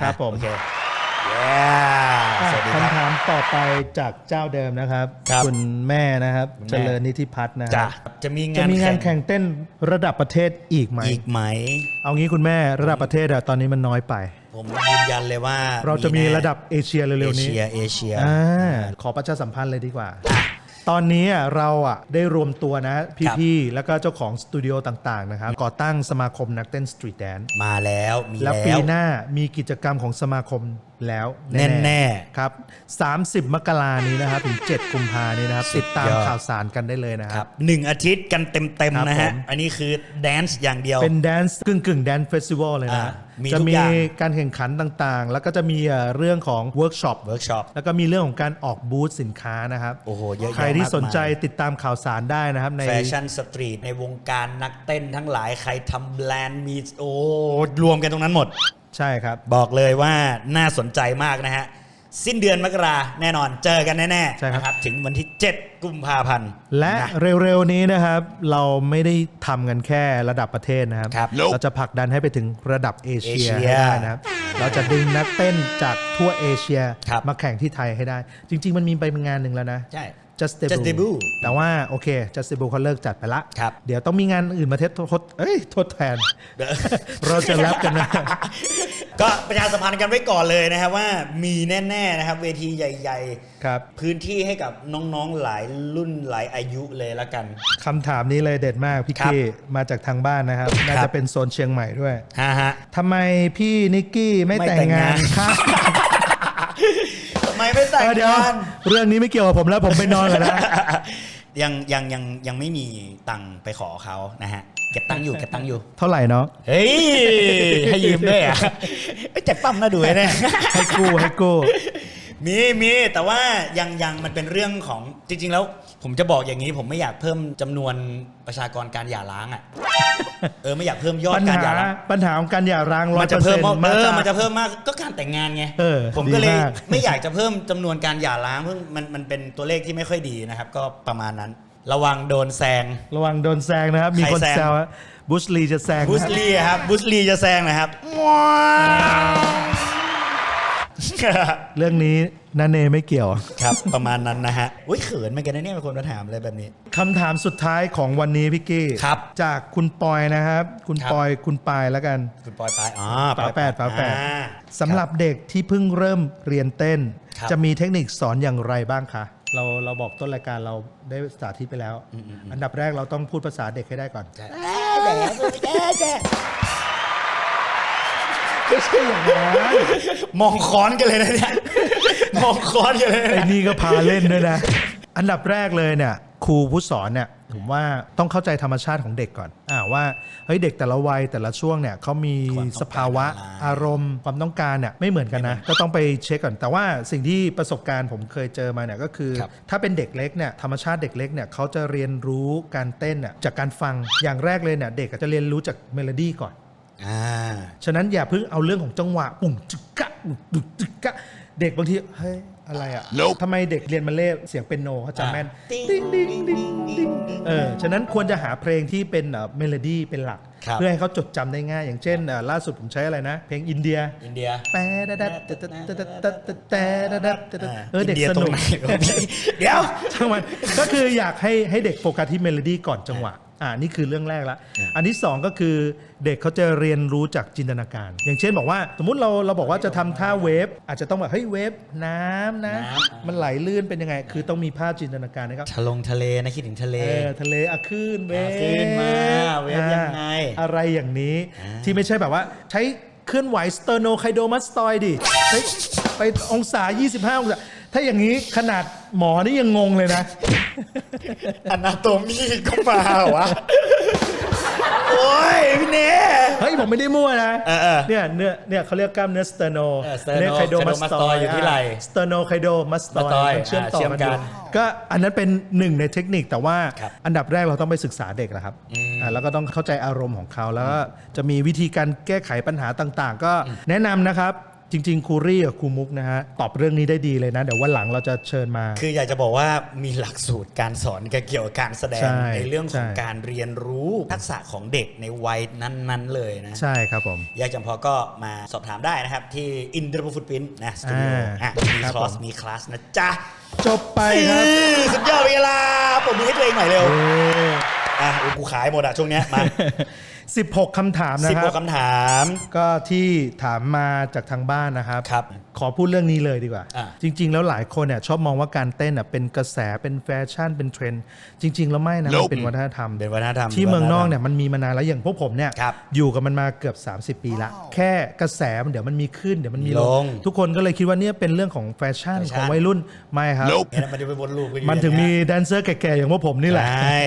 ครับผม โอเค yeah สวัสดีครับ คำถามต่อไปจากเจ้าเดิมนะครับครับณแม่นะครับคุณแม่ เจริญนิติพัฒน์นะคจ้ะรับจะมีจะงานมีงานแข่งเต้นระดับประเทศอีกไหมอีกไหม เอางี้คุณแม่ระดับประเทศอะตอนนี้มันน้อยไป ผมยืนยันเลยว่าเราจะมีแน่ระดับเอเชียเอเร็วๆนี้เชียเอเชียอ่าขอประชาสัมพันธ์เลยดีกว่า ตอนนี้อะเราอะได้รวมตัวนะ พี่ๆ แล้วก็เจ้าของสตูดิโอต่าง ๆ นะครับ ก่อตั้งสมาคมนักเต้นสตรีทแดนซ์มาแล้วมีแล้วแล้ปีวหน้ามีกิจกรรมของสมาคมแล้วแน่ๆๆครับ 30 มกรานี้นะครับ ถึง 7 กุมภานี้นะครับสุติดดยอดตามข่าวสารกันได้เลยนะคครัรับบหนึ่งอาทิตย์กันเต็มครัๆบนะฮะผมอันนี้คือแดนซ์อย่างเดียว เป็นแดนซ์กึ่งกึ่งแดนซ์เฟสติวัลเลยอ่านะ มีจะทุกมีอย่าง การแข่งขันต่างๆ แล้วก็จะมีเอ่อเรื่องของเวิร์กช็อปเวิร์กช็อป แล้วก็มีเรื่องของการออกบูธสินค้านะครับ โอ้โหเยอะแยะใครที่มากมาย สนใจติดตามข่าวสารได้นะครับใน แฟชั่นสตรีทในวงการนักเต้นทั้งหลายใครทำแบรนด์มีโอ้รวมกันตรงนั้นหมด ใช่ครับ บอกเลยว่าน่าสนใจมากนะฮะ สิ้นเดือนมกราแน่นอนเจอกันแน่ใช่ๆครับ นะครับถึงวันที่ 7 กุมภาพันธ์และนะเร็วๆนี้นะครับ เราไม่ได้ทำกันแค่ระดับประเทศนะครับ ครับเราจะผลักดันให้ไปถึงระดับเอเชียเอเชียให้ได้นะครับ เราจะดึงนักเต้นจากทั่วเอเชียครับ มาแข่งที่ไทยให้ได้ จริง ๆ มันมีไปงานหนึ่งแล้วนะ ใช่ Just Just Debut Debut แต่ว่าโอเค Just Debut เขาเลิกจัดไปละ ครับ เดี๋ยวต้องมีงานอื่นมาเทสทดเอ้ยทดแทน เราจะแลบกันนะ ก็ประชาสัมพันธ์กันไว้ก่อนเลยนะครับว่ามีแน่ๆนะครับ เวทีใหญ่ครับๆ พื้นที่ให้กับน้องๆหลายรุ่นหลายอายุเลยละกัน คำถามนี้เลยเด็ดมากพี่ครับกี้มาจากทางบ้านนะครับ น่าครัจะบ เป็นโซนเชียงใหม่ด้วยฮะฮะ ทำไมพี่นิกกี้ไม่ไม่แต่งแต่งงางานน ครับทำไมไม่แต่งเออเดี๋ยวงาน เรื่องนี้ไม่เกี่ยวกับผมแล้วผมไปนอนก่อนนะยังยังยังยังไม่มีตังค์ไปขอเขานะฮะ เก็บตังค์อยู่เก็บตังค์อยู่ เท่าไหร่เนาะเฮ้ย ให้ยืมด้วยอะเอ้ยแจกปั๊มนะดูไว้เนี่ย ให้กู้ให้กู้มีมีแต่ว่ายังยังมันเป็นเรื่องของจริง ๆ แล้ว ผมจะบอกอย่างนี้ผมไม่อยากเพิ่มจำนวนประชากรการหย่าร้างอะ เออไม่อยากเพิ่มยอดปัญการหาหย่าร้างปัญหาของการหย่าร้างร้อมัยนเปจะอร์เพิ่เซ็มนต์มากมาเออจากมันจะเพิ่มมากก็การแต่งงานไงเออผมก็เลยดีมาก ไม่อยากจะเพิ่มจำนวนการหย่าร้างเพิ่งมันมันเป็นตัวเลขที่ไม่ค่อยดีนะครับ ก็ประมาณนั้น ระวังโดนแซง ระวังโดนแซงนะครับ มีใครคนแซง แซวว่าบุชลีจะแซงบุสนะครับลีครับบุสลีจะแซงนะครับเรื่องนี้นันเนไม่เกี่ยวครับประมาณนั้นนะฮะอุ้ยเขินเหมือนกันนะเนี่ยมีคนมาถามอะไรแบบนี้ คำถามสุดท้ายของวันนี้พี่กี้ครับจากคุณปอยนะครับ คุณครับ ปอยคุณปายแล้วกัน คุณปอยปายอ๋อฝาแปดฝาแปดอ่า สำหรับเด็กที่เพิ่งเริ่มเรียนเต้น ครับ จะมีเทคนิคสอนอย่างไรบ้างคะ เราเราบอกต้นรายการเราได้สาธิตไปแล้ว อันดับแรกเราต้องพูดภาษาเด็กให้ได้ก่อนใช่แด่แด่แด่ไม่ใช่อย่างนั้นมองค้อนกันเลยนะเนี่ยมองค้อนกันเลยไอ้นะนี่ก็พาเล่นด้วยนะ อันดับแรกเลยเนี่ยครูผู้สอนเนี่ยผมว่าต้องเข้าใจธรรมชาติของเด็กก่อนอ่า ว่าเฮ้ยเด็กแต่ละวัยแต่ละช่วงเนี่ยเขามีสภาวะอารมณ์ ความต้องการเนี่ยไม่เหมือนกันนะ ก็ต้องไปเช็คก่อนแต่ว่าสิ่งที่ประสบการณ์ผมเคยเจอมาเนี่ยก็คือครับถ้าเป็นเด็กเล็กเนี่ยธรรมชาติเด็กเล็กเนี่ยเขาจะเรียนรู้การเต้นน่ะจากการฟังอย่างแรกเลยเนี่ยเด็กอาจจะเรียนรู้จากเมโลดี้ก่อนอ่าฉะนั้นอย่าเพิ่งเอาเรื่องของจังหวะปุ่งจึกกะปุ่งจึกจึกกะ เด็กบางทีเฮ้ย อะไรอะทำไมเด็กเรียนมาเล่เสียงเป็นโนเขาจำแม่นติ๊งติ๊งติ๊งติ๊งดิ้งเออ ฉะนั้นควรจะหาเพลงที่เป็นเมโลดี้เป็นหลักเพื่อให้เขาจดจำได้ง่าย อย่างเช่นล่าสุดผมใช้อะไรนะ เพลงอินเดีย อินเดีย แต่ดัดดัดตัดดัดตัดแต่ดัดเออเด็กสนุก เดี๋ยว ช่างมันก็คืออยากให้ให้เด็กโฟกัสที่เมโลดี้ก่อนจังหวะ อ่านี่คือเรื่องแรกละอันที่สองก็คือเด็กเขาจะเรียนรู้จากจินตนาการ อย่างเช่นบอกว่า สมมุติเราเราบอกว่าจะทำท่าเวฟอาจจะต้องแบบเฮ้ยเวฟน้ำนะ น้ำ มันไหลลื่นเป็นยังไง คือต้องมีภาพจินตนาการนะครับทะลงทะเลนะคิดถึงทะเล เออทะเลอะคลื่นเวฟอะคลื่นมาเวฟยังไงอ่าอะไรอย่างนี้อ่า ที่ไม่ใช่แบบว่า ใช้เคลื่อนไหวสเตอร์โนไคโดมัสตอยดิใช้ไปองศา 25 องศาถ้าอย่างนี้ขนาดหมอนี่ยังงงเลยนะ อนาโตมีก็มาเหรอวะ โอ้ยพี่เน่ เฮ้ย ผมไม่ได้มั่วนะ เออเออเนี่ยเนื้อเนี่ยเขาเรียกกล้ามเนื้อสเตอร์โนเออ sternum เนี่ยไคโดมัสตไคโดมัสตออยยอยู่ที่ไหล่สเตอร์โนไคโดมัสตอ mastoid ยเชื่อมต่ออ่าเชื่อมกันกันอยู่ก็อันนั้นเป็นหนึ่งในเทคนิคแต่ว่าครับอันดับแรกเราต้องไปศึกษาเด็กแหละครับอ่าแล้วก็ต้องเข้าใจอารมณ์ของเขาแล้วก็จะมีวิธีการแก้ไขปัญหาต่างๆ ก็แนะนำนะครับ จริง ๆครูรี่กับครูมุกนะฮะตอบเรื่องนี้ได้ดีเลยนะ เดี๋ยววันหลังเราจะเชิญมา คืออยากจะบอกว่ามีหลักสูตรการสอนเกี่ยวกับการแสดงใช่ในเรื่องของใช่ การเรียนรู้ทักษะของเด็กในวัยนั้น ๆ เลยนะ ใช่ครับผม อยากจำพอก็มาสอบถามได้นะครับ ที่ i n d r a f o o t p r i n t นะสตูดิโออ่าอะมีครับคลอสผม มีคลาสนะจ๊ะจบไปครับเออสุดยอดเวลาปรบมือให้ตัวเองหน่อยเร็วเอ้อะโอ้กูขายหมดอะช่วงเนี้ยมา 16 คำถามนะสิบคกรับ ว่าคำถาม ก็ที่ถามมาจากทางบ้านนะครับ ครับ ขอพูดเรื่องนี้เลยดีกว่า อะ จริง ๆ แล้วหลายคนเนี่ยชอบมองว่าการเต้นอะเป็นกระแสเป็นแฟชั่นเป็นเทรนด์จริง ๆ แล้วไม่นะมันเป็นวัฒนธรรม เป็นวัฒนธรรม ที่เมืองนอกเนี่ยมันมีมานานแล้วอย่างพวกผมเนี่ยครับอยู่กับมันมาเกือบ 30 ปีละ แค่กระแสมันเดี๋ยวมันมีขึ้นเดี๋ยวมันมีลลงงทุกคนก็เลยคิดว่าเนี่ยเป็นเรื่องของแฟชั่นแฟชั่น ของวัยรุ่นไม่ครับ เนี่ยมันจะไปวนลูปกัอยู่มันถึงอย่ามีเยแดนเซอร์แก่ๆอย่างพวกผมนี่แหละ ใช่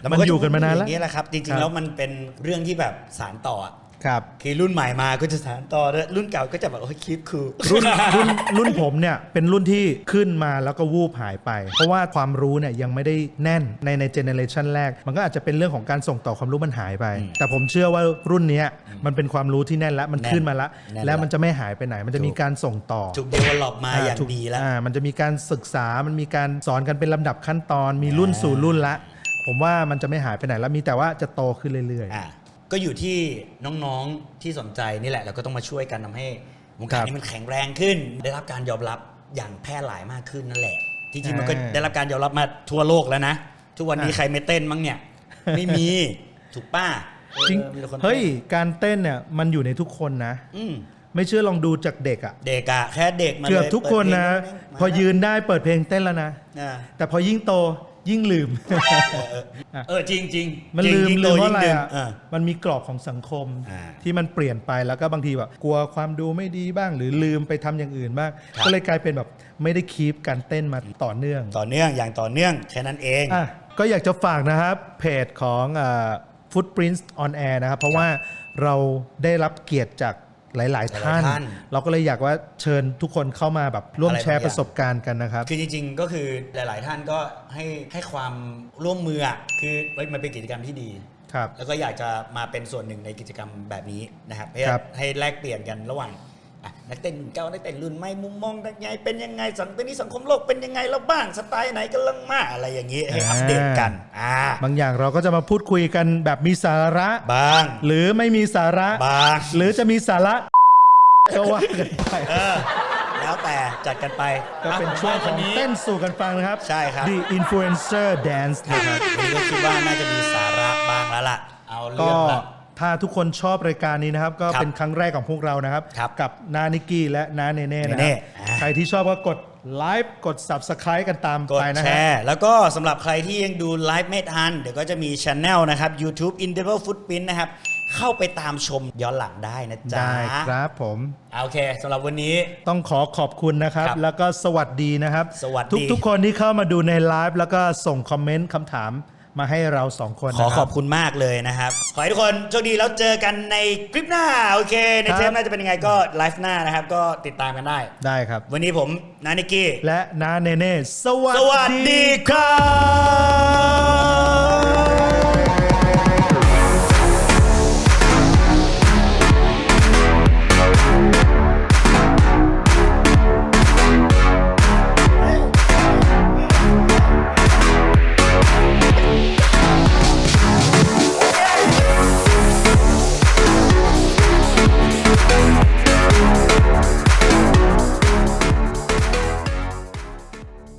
แล้วมันอยู่กันมานานแล้ว อย่างนี้แหละครับจครัริงบๆแล้วมันเป็นเรื่องที่แบบสารต่ออะ ครับ คือรุ่นใหม่มาก็จะสานต่อด้วยรุ่นเก่าก็จะแบบโอ้ยคลิปคือรุ่นรุ่นรุ่นผมเนี่ยเป็นรุ่นที่ขึ้นมาแล้วก็วูบหายไป เพราะว่าความรู้เนี่ยยังไม่ได้แน่นในในเจเนเรชันแรก มันก็อาจจะเป็นเรื่องของการส่งต่อความรู้มันหายไป แต่ผมเชื่อว่ารุ่นเนี้ยมันเป็นความรู้ที่แน่นแล้วมันแน่นขึ้นมาแล้วแน่นแล้วมันจะไม่หายไปไหน มันจะมีการส่งต่อ ถูกเดเวลลอปมาอย่างถูกดีแล้ว อ่ามันจะมีการศึกษา มันมีการสอนกันเป็นลำดับขั้นตอน มีรุ่นสู่รุ่นละ ผมว่ามันจะไม่หายไปไหนแล้วมีแต่ว่าจะโตขึ้นเรื่อยอะ ก็อยู่ที่น้องๆที่สนใจนี่แหละเราก็ต้องมาช่วยกันทำให้วงการนี้มันแข็งแรงขึ้น ได้รับการยอมรับอย่างแพร่หลายมากขึ้นนั่นแหละจริงๆมันก็อ่าได้รับการยอมรับมาทั่วโลกแล้วนะทุกวันนี้อะใครไม่เต้นมั้งเนี่ย ไม่มีถูกป้าๆจริงมีแต่คนต้นเฮ้ย การเต้นเนี่ยมันอยู่ในทุกคนนะอืมไม่เชื่อลองดูจากเด็กอะเด็กอะแค่เด็กมาเกือบลยทุกคนนะเปิดเพลงพอยืนได้เปิดเพลงเต้นแล้วนะอะแต่พอยิ่งโต ยิ่งลืม เออจริงจริงมันจริงลืมยิ่งลืโตมเพราะยิ่งอะไรดึงอะอะมันมีกรอบของสังคมอ่าที่มันเปลี่ยนไปแล้วก็บางทีแบบกลัวความดูไม่ดีบ้าง หรือลืมไปทำอย่างอื่นบ้างครับ ก็เลยกลายเป็นแบบไม่ได้คีปการเต้นมาต่อเนื่องต่อเนื่องอย่างต่อเนื่องแค่นั้นเอง อะก็อยากจะฝากนะครับเพจของ Footprints on Air นะครับ เพราะว่าเราได้รับเกียรติจาก หลาย ๆ ท่าน หลายๆท่าน เราก็เลยอยากว่าเชิญทุกคนเข้ามาแบบร่วมอะไรแชร์บางอย่างประสบการณ์กันนะครับ คือจริงๆ ก็คือหลาย ๆ ท่านก็ให้ให้ความร่วมมืออะคือเฮ้ยมันเป็นกิจกรรมที่ดี ครับ แล้วก็อยากจะมาเป็นส่วนหนึ่งในกิจกรรมแบบนี้นะครับให้ครับ ให้แลกเปลี่ยนกันระหว่างอะ นักเต้นเก่านักเต้นรุ่นใหม่มุมมองยังไงเป็นยังไงสังคมนี้สังคมโลกเป็นยังไงแล้วบ้างสไตล์ไหนกำลังมาอะไรอย่างนี้ให้อัปเดตกันอ่าบางอย่างเราก็จะมาพูดคุยกันแบบมีสาระบ้าง หรือไม่มีสาระบ้าง หรือจะมีสาระก็ว่ากันไปเออแล้วแต่จัดกันไปก็เป็นช่วงของเต้นสู่กันฟังนะครับ ใช่ครับ The Influencer Dance นะครับวันนี้ก็คิดว่าน่าจะมีสาระบ้างแล้วล่ะ เอาก็เรื่องละ ถ้าทุกคนชอบรายการนี้นะครับ ก็ครับเป็นครั้งแรกของพวกเรานะครับ ครับกับนานิกกี้และนาเนเน่นะคเน่รับๆอ่า ใครที่ชอบก็กดไลฟ์กด Subscribe กันตามกดไปนะแชฮะ ร์แล้วก็สำหรับใครที่ยังดูไลฟ์ไม่ทันเดี๋ยวก็จะมีช anel นะครับ YouTube Interval Footprint นะครับ เข้าไปตามชมย้อนหลังได้นะจ๊ะได้ครับผมอ่าโอเคสำหรับวันนี้ ต้องขอขอบคุณนะครับ ครับแล้วก็สวัสดีนะครับ สวัสดี ทุกทุกคนที่เข้ามาดูในไลฟ์แล้วก็ส่งคอมเมนต์คำถาม มาให้เราสองคนขอนะขอบคุณมากเลยนะครับ ขอให้ทุกคนโชคดีแล้วเจอกันในคลิปหน้า โอเค ในครับเทปหน้าจะเป็นยังไงก็ไลฟ์หน้านะครับ ก็ติดตามกันได้ ได้ครับ วันนี้ผมนานิกกี้และนาเนเน่สวัสวัสดีครับ